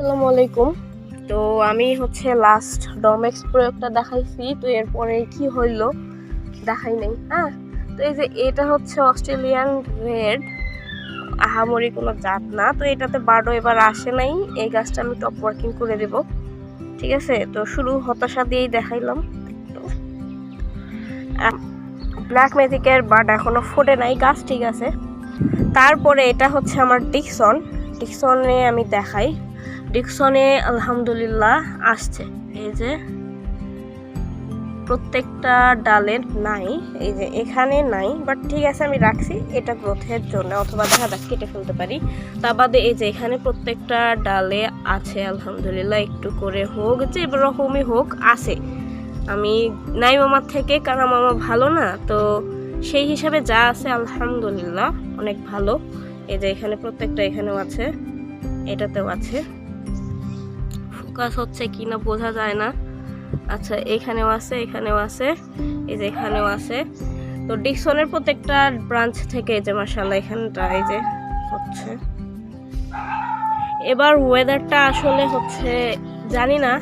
আসসালামু আলাইকুম। তো আমি হচ্ছে লাস্ট ডমেক্স প্রয়োগটা দেখাইছি, তো এরপরে কি হইল দেখাই নাই হ্যাঁ? তো এই যে এটা হচ্ছে অস্ট্রেলিয়ান রেড আহামরি কোনো জাত না, তো এটাতে বার্ডও এবার আসে নাই, এই গাছটা আমি টপ ওয়ার্কিং করে দেব, ঠিক আছে? তো শুরু হতাশা দিয়েই দেখাইলাম ব্ল্যাক ম্যাজিকের বার্ড এখনও ফোটে নাই, গাছ ঠিক আছে। তারপরে এটা হচ্ছে আমার ডিকসন ডিকসনে আমি দেখাই। ডিকসনে আলহামদুলিল্লাহ আসছে। এই যে প্রত্যেকটা ডালের নাই, এই যে এখানে নাই বাট ঠিক আছে আমি রাখছি, এটা গ্রোথের জন্য, অথবা দেখা যাক, কেটে ফেলতে পারি। তা বাদে এই যে এখানে প্রত্যেকটা ডালে আছে, আলহামদুলিল্লাহ, একটু করে হোক, যে রকমই হোক, আছে। আমি নাই মামার থেকে, কারণ মামা ভালো না, তো সেই হিসাবে যা আছে, আলহামদুলিল্লাহ, অনেক ভালো। এই যে এখানে প্রত্যেকটা এখানেও আছে, এটাতেও আছে। ফোকাস হচ্ছে কি না বোঝা যায় না। আচ্ছা এখানেও আছে এখানেও আছে, এই যে এখানেও আছে। তো ডিকসনের প্রত্যেকটা ব্রাঞ্চ থেকে এই যে মাসাল্লাহ এখানটা এই যে হচ্ছে। এবার ওয়েদারটা আসলে হচ্ছে, জানি না,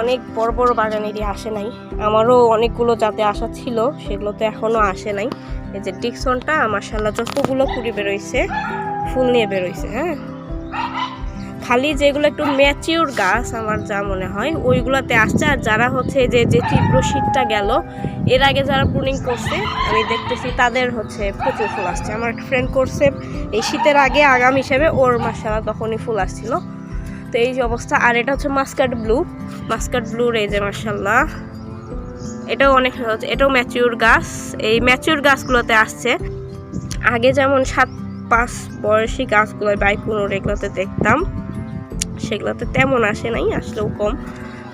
অনেক বড় বড় বাগানেরই আসে নাই। আমারও অনেকগুলো যাতে আসা ছিল, সেগুলোতে এখনও আসে নাই। এই যে ডিকসনটা মাসাল্লাহ যতগুলো কুড়ি বেরোইছে ফুল নিয়ে বেরোইছে হ্যাঁ? খালি যেগুলো একটু ম্যাচিউর গাছ আমার যা মনে হয়, ওইগুলোতে আসছে। আর যারা হচ্ছে যে যে তীব্র শীতটা গেল, এর আগে যারা প্রুনিং করছে, আমি দেখতেছি তাদের হচ্ছে প্রচুর ফুল আসছে। আমার একটা ফ্রেন্ড করছে, এই শীতের আগে আগাম হিসেবে ওর মাসালা তখনই ফুল আসছিল। তো এই যে অবস্থা। আর এটা হচ্ছে মাস্কাট ব্লু। মাস্কাট ব্লুর এই যে মার্শাল্লাহ এটাও অনেক হচ্ছে, এটাও ম্যাচিউর গাছ। এই ম্যাচিউর গাছগুলোতে আসছে। আগে যেমন সাত, পাঁচ বয়সী গাছগুলো বাইকুনোর এগুলোতে দেখতাম। সেগুলোতে তেমন আসে নাই, আসলেও কম।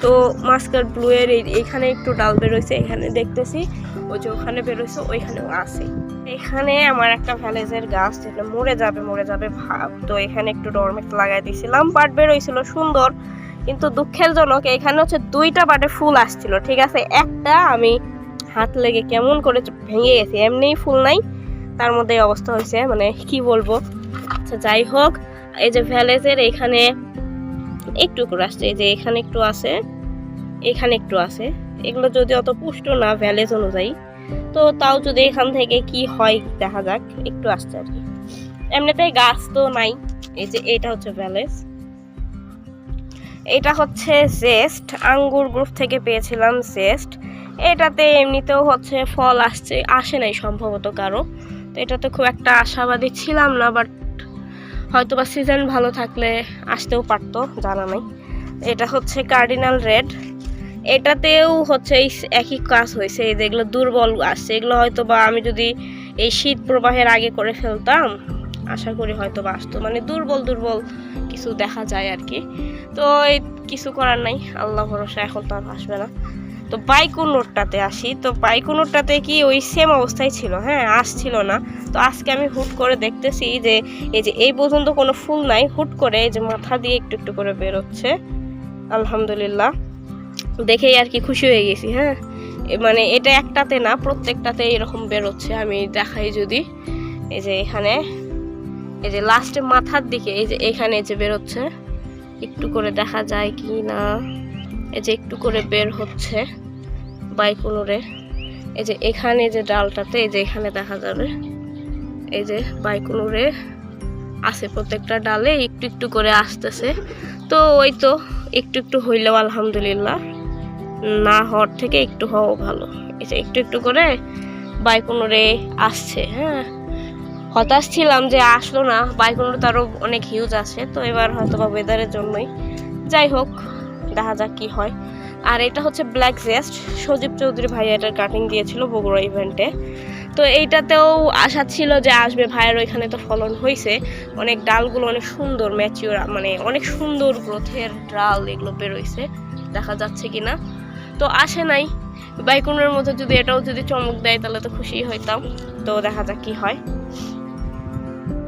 তো মাস্কার ব্লু এর এই- এইখানে একটু ডাল বেরোইছে এখানে দেখতেছি। ওই যে ওখানে বেরোইছে ওইখানেও আছে। এখানে আমার একটা ভ্যালেজের গাছ, যেটা মরে যাবে মরে যাবে ভাব। তো এখানে একটু ডরমেট লাগাই দিয়েছিলাম বাট বেরোইছিল সুন্দর, কিন্তু দুঃখের জনক এখানে হচ্ছে দুইটা বাটে ফুল আসছিল, ঠিক আছে? একটা আমি হাত লেগে কেমন করে ভেঙে গেছি, এমনিই ফুল নাই। তার মধ্যে অবস্থা হয়েছে মানে কি বলব? আচ্ছা যাই হোক, এই যে ভ্যালেজের এখানে একটু করে আসছে, এই যে এখানে একটু আছে, এখানে একটু আছে। এগুলো যদি অত পুষ্ট না ভ্যালেজ অনুযায়ী, তো তাও যদি এখান থেকে কি হয় দেখা যাক, একটু আসছে আর কি। এমনিতেই গাছ তো নাই, এই যে এটা হচ্ছে ভ্যালেজ এটা হচ্ছে জেস্ট আঙ্গুর গ্রুপ থেকে পেয়েছিলাম জেস্ট এটাতে এমনিতেও হচ্ছে ফল আসছে, আসে নাই সম্ভবত কারও। তো এটাতে খুব একটা আশাবাদী ছিলাম না বাট হয়তো বা সিজন ভালো থাকলে আসতেও পারতো, জানা নাই। এটা হচ্ছে কার্ডিনাল রেড এটাতেও হচ্ছে এই একই কাজ হয়েছে, এই যেগুলো দুর্বল আসছে এগুলো হয়তো বা আমি যদি এই শীত প্রবাহের আগে করে ফেলতাম, আশা করি হয়তো বা আসতো। মানে দুর্বল দুর্বল কিছু দেখা যায় আর কি। তো এই কিছু করার নাই, আল্লাহ ভরসা, এখন তো আর আসবে না। তো বাইকুনোরটাতে আসি। তো বাইকুনোরটাতে কি ওই সেম অবস্থায় ছিল হ্যাঁ আসছিল না। তো আজকে আমি হুট করে দেখতেছি যে, এই যে এই পর্যন্ত কোনো ফুল নাই, হুট করে এই যে মাথা দিয়ে একটু একটু করে বেরোচ্ছে। আলহামদুলিল্লাহ। দেখেই আর কি খুশি হয়ে গেছি হ্যাঁ। মানে এটা একটাতে না, প্রত্যেকটাতে এরকম বেরোচ্ছে, আমি দেখাই যদি। এই যে এখানে, এই যে লাস্টে মাথার দিকে, এই যে এখানে যে বেরোচ্ছে, একটু করে দেখা যায় কি না। এই যে একটু করে বের হচ্ছে বাইকুনুরে। এই যে এখানে যে ডালটাতে, এই যে এখানে দেখা যাবে, এই যে বাইকুনুরে আছে প্রত্যেকটা ডালে, একটু একটু করে আসতেছে। তো ওই তো একটু একটু হইলেও আলহামদুলিল্লাহ, না হওয়ার থেকে একটু হওয়া ভালো। এই যে একটু একটু করে বাইকুনুরে আসছে হ্যাঁ। হতাশ ছিলাম যে আসলো না, বাইকুনুর তারও অনেক হিউজ আছে, তো এবার হয়তো বা ওয়েদারের জন্যই। যাই হোক দেখা যাক কি হয়। আর এটা হচ্ছে ব্ল্যাক জেস্ট সজীব চৌধুরী ভাইয়া এটার কাটিং দিয়েছিল বগুড়া ইভেন্টে তো এইটাতেও আশা ছিল যে আসবে। ভাইয়ের ওইখানে তো ফলন হয়েছে অনেক ডালগুলো অনেক সুন্দর ম্যাচিওর মানে অনেক সুন্দর গ্রোথের ডাল এগুলো বেরোইছে। দেখা যাচ্ছে কি না তো আসে নাই। বাইকুনের মতো যদি এটাও যদি চমক দেয়, তাহলে তো খুশি হইতাম। তো দেখা যাক কি হয়।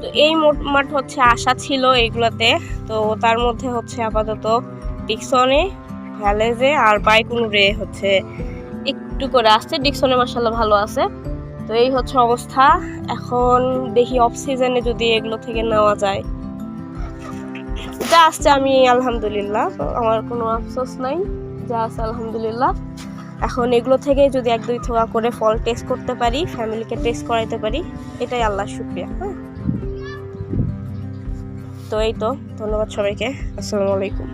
তো এই মোটমাট হচ্ছে আশা ছিল এইগুলোতে তো তার মধ্যে হচ্ছে আপাতত ডিকসনে ভ্যালেজে আর বাইকুনুরে হচ্ছে একটু করে আসছে। ডিকসনে মাসাল্লাহ ভালো আছে। তো এই হচ্ছে অবস্থা। এখন দেখি অফ সিজনে যদি এগুলো থেকে নেওয়া যায়। যা আসছে আমি আলহামদুলিল্লাহ আমার কোনো আফসোস নাই। যা আছে আলহামদুলিল্লাহ। এখন এগুলো থেকে যদি এক দুই থোয়া করে ফল টেস্ট করতে পারি ফ্যামিলিকে টেস্ট করাইতে পারি, এটাই আল্লাহ শুক্রিয়া হ্যাঁ? তো এই তো, ধন্যবাদ সবাইকে। আসসালামু আলাইকুম।